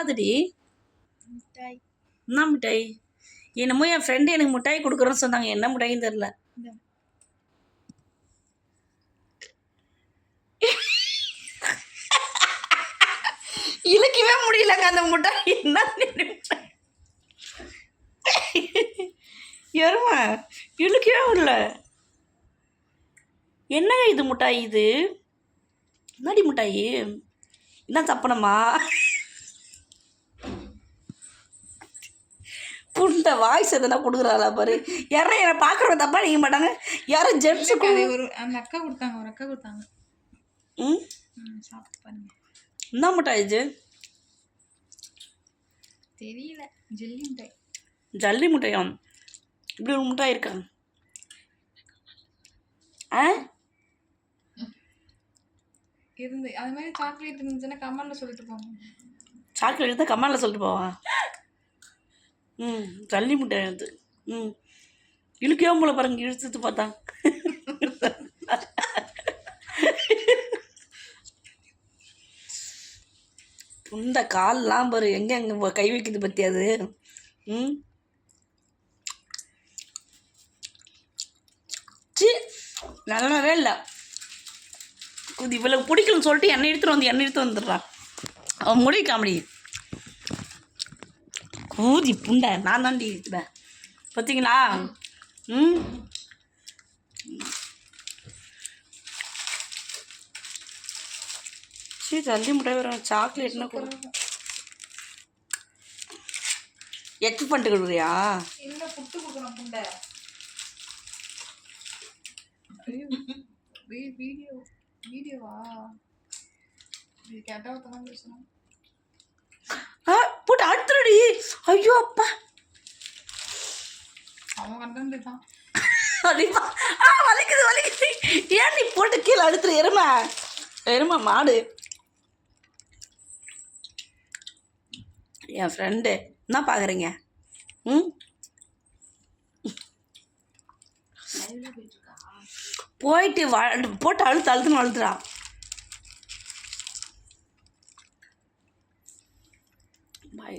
என்னதுடி மிட்டாய். என்ன மிட்டாய்? என்னமோ என் ஃப்ரெண்டு எனக்கு மிட்டாய் கொடுக்குறேன்னு சொன்னாங்க. என்ன மிட்டாயின்னு தெரில இழுக்கவே முடியலங்க அந்த மிட்டாய். என்ன எருமா இழுக்கவே முடியல. என்னங்க இது மிட்டாய் இது? என்னடி மிட்டாய்? என்ன தப்பனம்மா புண்ட வாய்ஸ் எதனா கொடுக்குறாளா பாரு. யாரும் என்னை பார்க்குறவங்க தப்பா நினைக்க மாட்டாங்க. யாரும் அது ஒரு அந்த அக்கா கொடுத்தாங்க ஒரு அக்கா கொடுத்தாங்க. ம்? சாப்பிட்டு பாருங்க. என்ன மிட்டாய் இது? தெரியல ஜெல்லி மிட்டாய். ஜல்லி மிட்டாயாம் இப்படி ஒரு மிட்டாய் இருக்கா? ஆ? இருந்து அது மாதிரி சாக்லேட் இருந்துச்சுன்னா கமெண்ட்ல சொல்லிட்டு போங்க. சாக்லேட் எடுத்தால் கம்மாலில் சொல்லிட்டு போவான் ம் தள்ளி முட்டை அது. ம். இழுக்கவே போல பாருங்க இழுத்துட்டு பார்த்தா. இந்த கால்லாம் பாரு எங்கே எங்கே கை வைக்குது பற்றி அது. ம். சி நல்லவே இல்லை. இது இவ்வளோ பிடிக்கலன்னு சொல்லிட்டு எண்ணெய் எடுத்துகிட்டு வந்து எண்ணெய் எடுத்து வந்துடுறான் அவன் முடி காமெடி. கூதி புண்டை. நான் தாண்டி இருக்கிறேன் பார்த்தீங்களா ம். சரி ஜல்லி முட்டை வரும் சாக்லேட்னா கூட. எக்கு பண்ணிட்டு கொடுக்குறியா? இல்ல புட்டு கொடுக்கணும் புண்டை. வீடியோ வீடியோவா? இது கேட்டா ஒருத்தவங்க பேசணும் போட்டு அடுத்துடி ஐயோ அப்பா. ஆ வலிக்குது வலிக்குது. ஏன் நீ போட்டு கீழே அடுத்துரு எருமை? எருமை மாடு. என் ஃப்ரெண்டு என்ன பார்க்குறீங்க ம்? போயிட்டு வ போட்டு அழுத்து அழுத்துன்னு அழுத்துறான் my